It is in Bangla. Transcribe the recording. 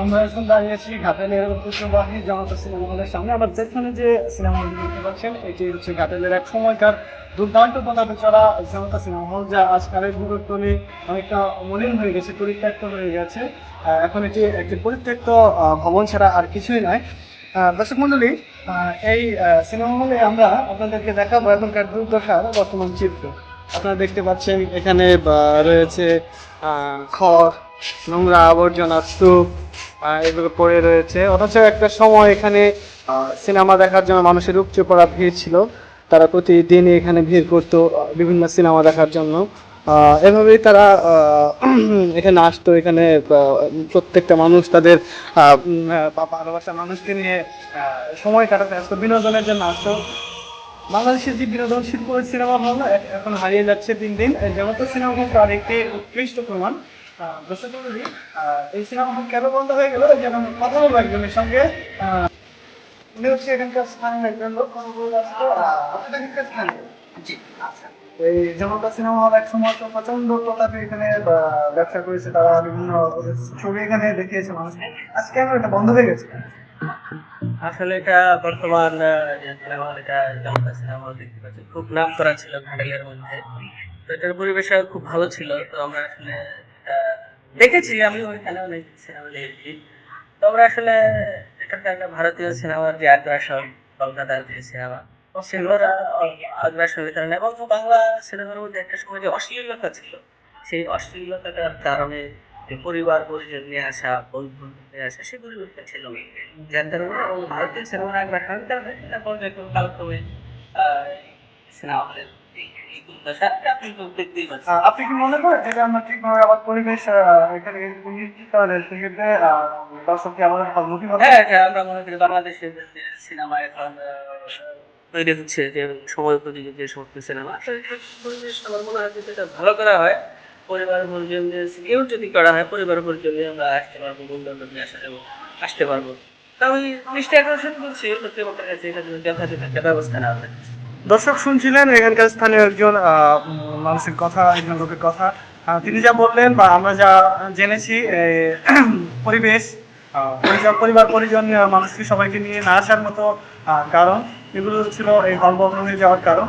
আমরা এখন সিনেমা হলের সামনে। যেখানে যে সিনেমা হল দেখতে পাচ্ছেন, এটি হচ্ছে এক সময়কার দুর্দান্ত চড়া সিনেমা হল যা আজকালের অনেকটা হয়ে গেছে হয়ে গেছে। এখন এটি একটি পরিত্যক্ত ভবন ছাড়া আর কিছুই নয়। দর্শক মন্ডলী এই সিনেমা হলে আমরা আপনাদেরকে দেখাবো এখনকার দুর্দশার বর্তমান চিত্র। আপনারা দেখতে পাচ্ছেন এখানে রয়েছে খড়, নোংরা আবর্জনা, স্তূপ এগুলো পড়ে রয়েছে। অথচ একটা সময় এখানে সিনেমা দেখার জন্য মানুষের উপচে পড়া ভিড় ছিল। তারা প্রতিদিন এখানে ভিড় করতো বিভিন্ন সিনেমা দেখার জন্য। এভাবেই তারা এখানে আসতো, এখানে প্রত্যেকটা মানুষ তাদের ভালোবাসার মানুষকে নিয়ে সময় কাটাতে আসতো, বিনোদনের জন্য আসতো। বাংলাদেশের যে বিনোদন শিল্প সিনেমা হল এখন হারিয়ে যাচ্ছে দিন দিন। জগত সিনেমা হল তার একটি উৎকৃষ্ট প্রমাণ। দর্শক এই সিনেমা হল কেন বন্ধ হয়ে গেল? যেমন কথা বলব একজনের সঙ্গে। উনি হচ্ছে এখানকার স্থানীয় একজন লোক কথা বলে আসতো এখানকার স্থানীয়। জি আচ্ছা। এই জনতা সিনেমা হল এক সময় তো প্রচণ্ড প্রতাপে এখানে ব্যবসা করেছে তারা বিভিন্ন ছবি এখানে দেখিয়েছে মানুষ আজকে কেন এটা বন্ধ হয়ে গেছে? আসলে এটা বর্তমান এটা জনতা সিনেমা দেখতে পাচ্ছি। খুব নাম করা ছিল ঘাটালের মধ্যে। তো এটার পরিবেশ খুব ভালো ছিল। তো আমরা আসলে দেখেছি আমি ওইখানে অনেক সিনেমা দেখেছি। তো আমরা আসলে এটাকে একটা ভারতীয় সিনেমার যে আগ্রাসন কলকাতার যে সিনেমা সেগুলোর আহ, কারণে এবং বাংলা সিনেমার মধ্যে একটা সময় যে অশ্লীলতা ছিল সেই অশ্লীলতাটার কারণে যে পরিবার পরিজন নিয়ে আসা বন্ধু নিয়ে আসা সেগুলো ছিল। যার কারণে এবং ভারতীয় সিনেমার আগ্রাসনের কারণে তারপর দেখুন কালক্রমে সিনেমা হলের আপনি কি মনে করেন যে আমরা ঠিকভাবে আবার পরিবেশ এখানে যায় সেক্ষেত্রে দর্শককে আমাদের সম্মুখীন হবে? হ্যাঁ হ্যাঁ আমরা মনে করি বাংলাদেশের সিনেমা এখন তৈরি হচ্ছে যে সময় উপযোগী যে সমস্ত সিনেমা পরিবেশ আমার মনে হয় যে ভালো করা হয়। পরিবার পরিজন যে কেউ যদি করা হয়, পরিবার পরিজন নিয়ে আমরা আসতে পারব বন্ধু বান্ধব নিয়ে আসা যাব, আসতে পারব। তা দর্শক শুনছিলেন, এখানকার স্থানীয় একজন মানুষের কথা, একজন লোকের কথা। তিনি যা বললেন বা আমরা যা জেনেছি পরিবেশ পরিবার- পরিজন মানুষকে সবাইকে নিয়ে না আসার মতো কারণ, এগুলো ছিল এই বন্ধ হয়ে যাওয়ার কারণ।